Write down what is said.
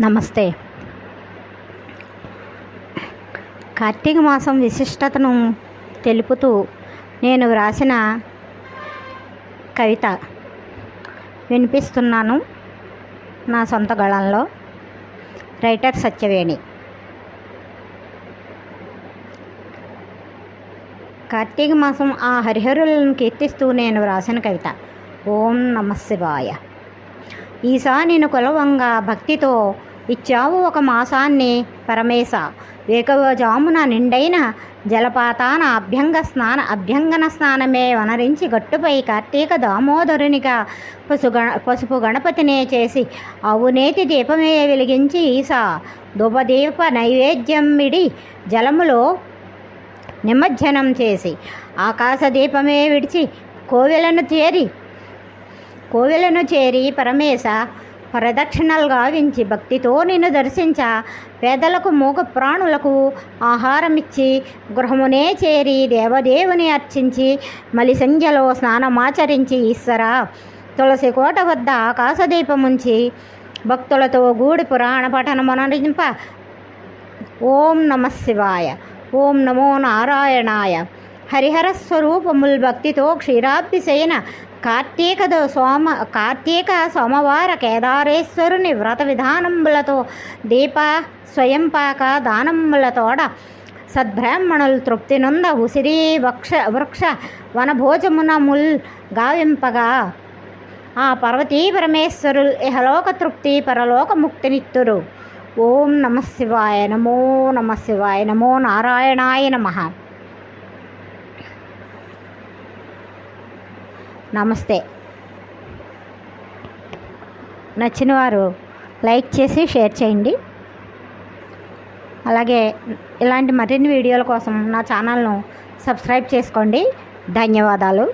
నమస్తే. కార్తీక మాసం విశిష్టతను తెలుపుతూ నేను వ్రాసిన కవిత వినిపిస్తున్నాను నా సొంత గళంలో. రైటర్ సత్యవేణి. కార్తీక మాసం ఆ హరిహరులను కీర్తిస్తూ నేను వ్రాసిన కవిత. ఓం నమ శివాయ ఈసా నేను కొలవంగా భక్తితో ఇచ్చావు ఒక మాసాన్ని పరమేశ. వేకవజామున నిండైన జలపాతాన అభ్యంగ స్నాన అభ్యంగన స్నానమే వనరించి గట్టుపై కార్తీక దామోదరునిగా పసుగణ పసుపు గణపతినే చేసి అవునేతి దీపమే వెలిగించి ఈసా దుపదీప నైవేద్యం విడి జలములో నిమజ్జనం చేసి ఆకాశ దీపమే విడిచి కోవెలను చేరి కోవెలను చేరి పరమేశ ప్రదక్షిణలు గావించి భక్తితో నిన్ను దర్శించ. పేదలకు మూగ ప్రాణులకు ఆహారమిచ్చి గృహమునే చేరి దేవదేవుని అర్చించి మలి సంధ్యలో స్నానమాచరించి ఈశ్వర. తులసి కోట వద్ద ఆకాశదీపముంచి భక్తులతో గూడి పురాణ పఠనమునరింప ఓం నమ శివాయ. ఓం నమో నారాయణాయ. హరిహర స్వరూపముల్ భక్తితో క్షీరాభిశయన కార్తీక సోమ కార్తీక సోమవార కేదారేశ్వరుని వ్రత విధానములతో దీప స్వయంపాక దానములతోడ సద్బ్రాహ్మణులు తృప్తి నుంద ఉసిరి వక్ష వృక్ష వనభోజమునముల్ గావింపగా. ఆ పర్వతీ పరమేశ్వరులు ఇహలోక తృప్తి పరలోక ముక్తినిత్తురు. ఓం నమ శివాయ నమో నమ శివాయ నమో నారాయణాయ నమ. నమస్తే. నచ్చిన వారు లైక్ చేసి షేర్ చేయండి. అలాగే ఇలాంటి మరిన్ని వీడియోల కోసం నా ఛానల్ను సబ్స్క్రైబ్ చేసుకోండి. ధన్యవాదాలు.